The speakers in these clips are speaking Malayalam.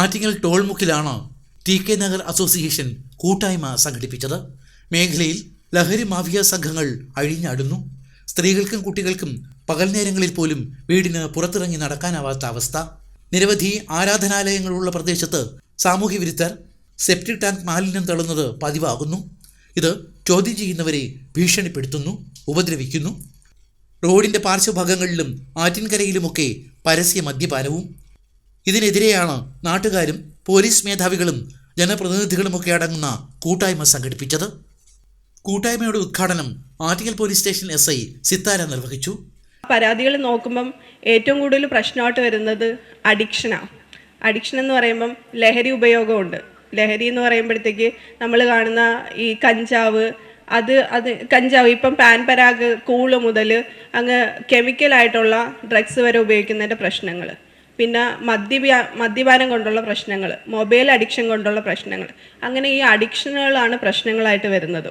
ആറ്റിങ്ങൽ ടോൾമുക്കിലാണ് ടി കെ നഗർ അസോസിയേഷൻ കൂട്ടായ്മ സംഘടിപ്പിച്ചത്. മേഖലയിൽ ലഹരി മാഫിയ സംഘങ്ങൾ അഴിഞ്ഞാടുന്നു. സ്ത്രീകൾക്കും കുട്ടികൾക്കും പകൽ നേരങ്ങളിൽ പോലും വീടിന് പുറത്തിറങ്ങി നടക്കാനാവാത്ത അവസ്ഥ. നിരവധി ആരാധനാലയങ്ങളുള്ള പ്രദേശത്ത് സാമൂഹ്യ വിരുദ്ധർ സെപ്റ്റിക് ടാങ്ക് മാലിന്യം തള്ളുന്നത് പതിവാകുന്നു. ഇത് ചോദ്യം ചെയ്യുന്നവരെ ഭീഷണിപ്പെടുത്തുന്നു ഉപദ്രവിക്കുന്നു. റോഡിന്റെ പാർശ്വഭാഗങ്ങളിലും ആറ്റിൻകരയിലുമൊക്കെ പരസ്യ മദ്യപാനവും ഇതിനെതിരെയാണ് നാട്ടുകാരും പോലീസ് മേധാവികളും ജനപ്രതിനിധികളുമൊക്കെ അടങ്ങുന്ന കൂട്ടായ്മ സംഘടിപ്പിച്ചത്. കൂട്ടായ്മയുടെ ഉദ്ഘാടനം Attingal police station S I Sithara നിർവഹിച്ചു. പരാതികൾ നോക്കുമ്പം ഏറ്റവും കൂടുതൽ പ്രശ്നമായിട്ട് വരുന്നത് അഡിക്ഷനാണ് അഡിക്ഷൻ എന്ന് പറയുമ്പം ലഹരി ഉപയോഗമുണ്ട്. ലഹരി എന്ന് പറയുമ്പോഴത്തേക്ക് നമ്മൾ കാണുന്ന ഈ കഞ്ചാവ് അത് അത് കഞ്ചാവ് ഇപ്പം പാൻ പരാഗ് കൂൾ മുതൽ അങ്ങ് കെമിക്കലായിട്ടുള്ള ഡ്രഗ്സ് വരെ ഉപയോഗിക്കുന്നതിന്റെ പ്രശ്നങ്ങൾ. പിന്നെ മദ്യപ്യാ മദ്യപാനം കൊണ്ടുള്ള പ്രശ്നങ്ങൾ മൊബൈൽ അഡിക്ഷൻ കൊണ്ടുള്ള പ്രശ്നങ്ങൾ. അങ്ങനെ ഈ അഡിക്ഷനുകളാണ് പ്രശ്നങ്ങളായിട്ട് വരുന്നത്.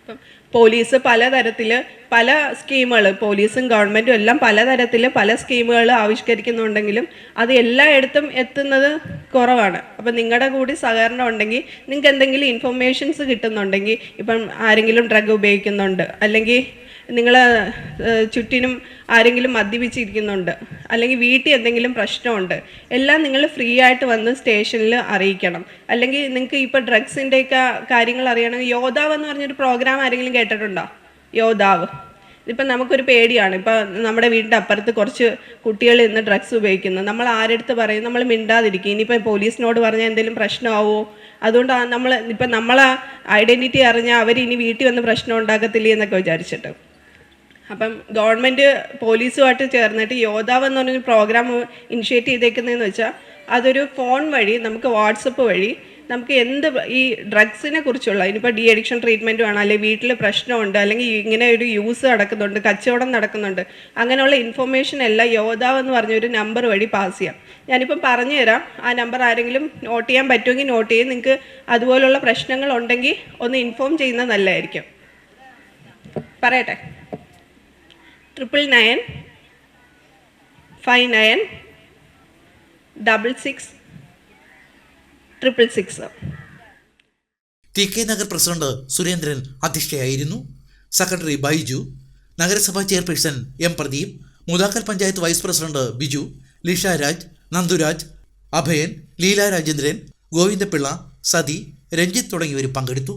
ഇപ്പം പോലീസ് പലതരത്തിൽ പല സ്കീമുകൾ പോലീസും ഗവൺമെന്റും എല്ലാം പലതരത്തിൽ പല സ്കീമുകൾ ആവിഷ്കരിക്കുന്നുണ്ടെങ്കിലും അത് എല്ലായിടത്തും എത്തുന്നത് കുറവാണ്. അപ്പം നിങ്ങളുടെ കൂടി സഹകരണം ഉണ്ടെങ്കിൽ നിങ്ങൾക്ക് എന്തെങ്കിലും ഇൻഫർമേഷൻസ് കിട്ടുന്നുണ്ടെങ്കിൽ ഇപ്പം ആരെങ്കിലും ഡ്രഗ് ഉപയോഗിക്കുന്നുണ്ട് അല്ലെങ്കിൽ നിങ്ങൾ ചുറ്റിനും ആരെങ്കിലും മദ്യപിച്ചിരിക്കുന്നുണ്ട് അല്ലെങ്കിൽ വീട്ടിൽ എന്തെങ്കിലും പ്രശ്നമുണ്ട് എല്ലാം നിങ്ങൾ ഫ്രീ ആയിട്ട് വന്ന് സ്റ്റേഷനിൽ അറിയിക്കണം. അല്ലെങ്കിൽ നിങ്ങൾക്ക് ഇപ്പോൾ ഡ്രഗ്സിന്റെയൊക്കെ കാര്യങ്ങൾ അറിയണമെങ്കിൽ യോദ്ധാവ് എന്ന് പറഞ്ഞൊരു പ്രോഗ്രാം ആരെങ്കിലും കേട്ടിട്ടുണ്ടോ? യോദ്ധാവ്. ഇപ്പം നമുക്കൊരു പേടിയാണ്. ഇപ്പം നമ്മുടെ വീടിന്റെ അപ്പുറത്ത് കുറച്ച് കുട്ടികൾ ഇന്ന് ഡ്രഗ്സ് ഉപയോഗിക്കുന്നു. നമ്മൾ ആരെടുത്ത് പറയും? നമ്മൾ മിണ്ടാതിരിക്കും. ഇനിയിപ്പോൾ പോലീസിനോട് പറഞ്ഞാൽ എന്തെങ്കിലും പ്രശ്നമാവോ? അതുകൊണ്ട് നമ്മൾ ഇപ്പം നമ്മളെ ഐഡന്റിറ്റി അറിഞ്ഞാൽ അവർ ഇനി വീട്ടിൽ വന്ന് പ്രശ്നം ഉണ്ടാക്കത്തില്ലേ എന്നൊക്കെ വിചാരിച്ചിട്ട്. അപ്പം ഗവൺമെന്റ് പോലീസുമായിട്ട് ചേർന്നിട്ട് യോദ്ധാവ് എന്ന് പറഞ്ഞൊരു പ്രോഗ്രാം ഇനിഷ്യേറ്റ് ചെയ്തേക്കുന്നതെന്ന് വെച്ചാൽ അതൊരു ഫോൺ വഴി നമുക്ക് വാട്സപ്പ് വഴി നമുക്ക് എന്ത് ഈ ഡ്രഗ്സിനെ കുറിച്ചുള്ള ഇനിയിപ്പോൾ ഡി അഡിക്ഷൻ ട്രീറ്റ്മെന്റ് വേണം അല്ലെങ്കിൽ വീട്ടിൽ പ്രശ്നമുണ്ട് അല്ലെങ്കിൽ ഇങ്ങനെ ഒരു യൂസ് നടക്കുന്നുണ്ട് കച്ചവടം നടക്കുന്നുണ്ട് അങ്ങനെയുള്ള ഇൻഫർമേഷൻ എല്ലാം യോദ്ധാവ് എന്ന് പറഞ്ഞൊരു നമ്പർ വഴി പാസ് ചെയ്യാം. ഞാനിപ്പം പറഞ്ഞു തരാം ആ നമ്പർ ആരെങ്കിലും നോട്ട് ചെയ്യാൻ പറ്റുമെങ്കിൽ നോട്ട് ചെയ്യും നിങ്ങൾക്ക് അതുപോലുള്ള പ്രശ്നങ്ങൾ ഉണ്ടെങ്കിൽ ഒന്ന് ഇൻഫോം ചെയ്യുന്നത് നല്ലതായിരിക്കും. പറയട്ടെ. Triple nine five nine double six triple six T K Nagar president Surendran അധ്യക്ഷയായിരുന്നു. Secretary Baiju നഗരസഭാ chairperson M Pradeep Mudakkal panchayat vice president Biju Lisha Raj Nandhuraj Abhayan Leela Rajendran Govindapillai Sathi Ranjith തുടങ്ങിയവർ പങ്കെടുത്തു.